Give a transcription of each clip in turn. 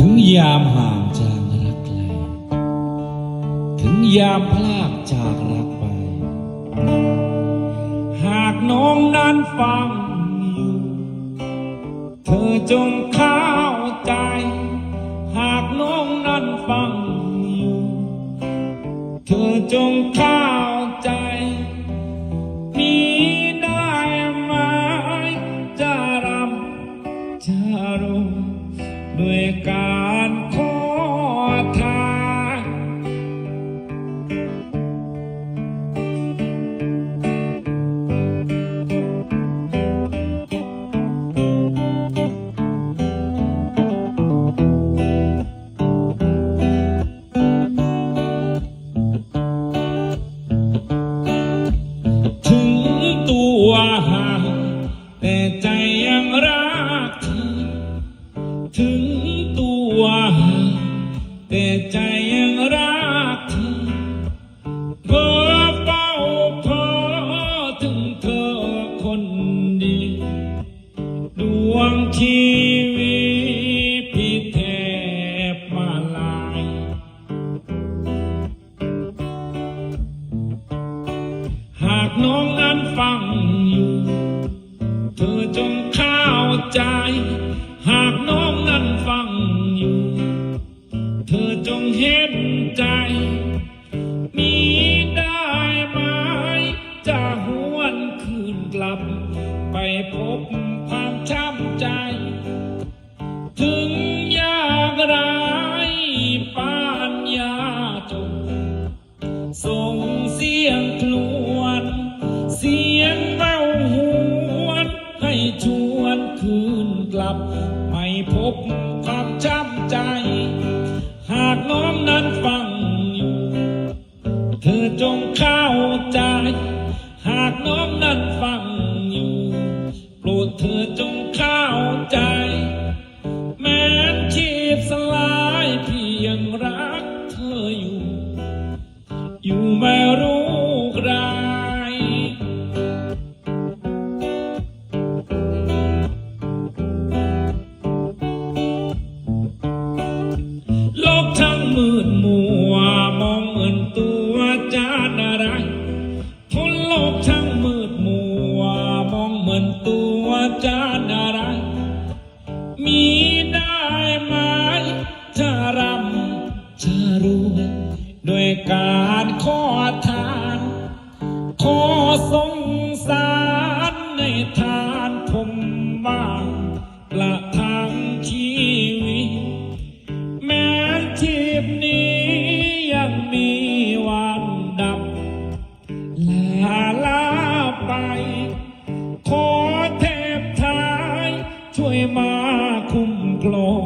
ถึงยามห่างจากรักไกลถึงยามพลากจากรักไป หากน้องนั้นฟังอยู่ เธอจงเข้า ด้วยกา ถึงตัว แต่ใจยังรักเธอเพ้อเฝ้าพอถึงเธอคนดี ดวงชีวิตพี่แทบมาลาย หากน้องนั้นฟัง ใจ หากน้องนั้นฟังอยู่ เธอจงเห็นใจ ลับ ไม่พบความช้ำใจ หากน้องนั้นฟังอยู่ เธอจงเข้าใจ หากน้องนั้นฟังอยู่โปรดเธอจงเข้าใจ แม้นชีพสลายพี่ยังรักเธออยู่ อยู่ไม่รู้ อนตัวจานอะไรมีได้ไหมจะรำจะรวยด้วยการขอทาน ขอสงสารในทานผมว่างประทังที วยมาคุ้มครอง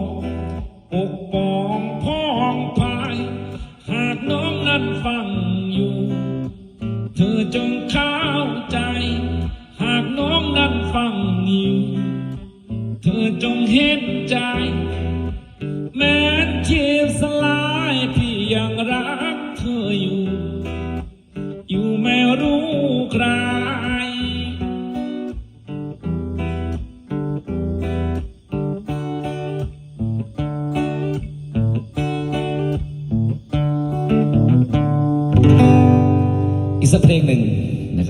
ปกป้องพ้องภาย หากน้องนั้นฟังอยู่ เธอจงเข้าใจ หากน้องนั้นฟังอยู่เธอจงเห็นใจ แม้นชีพสลายพี่ยังรักเธออยู่ សព្វភ្លេងនឹង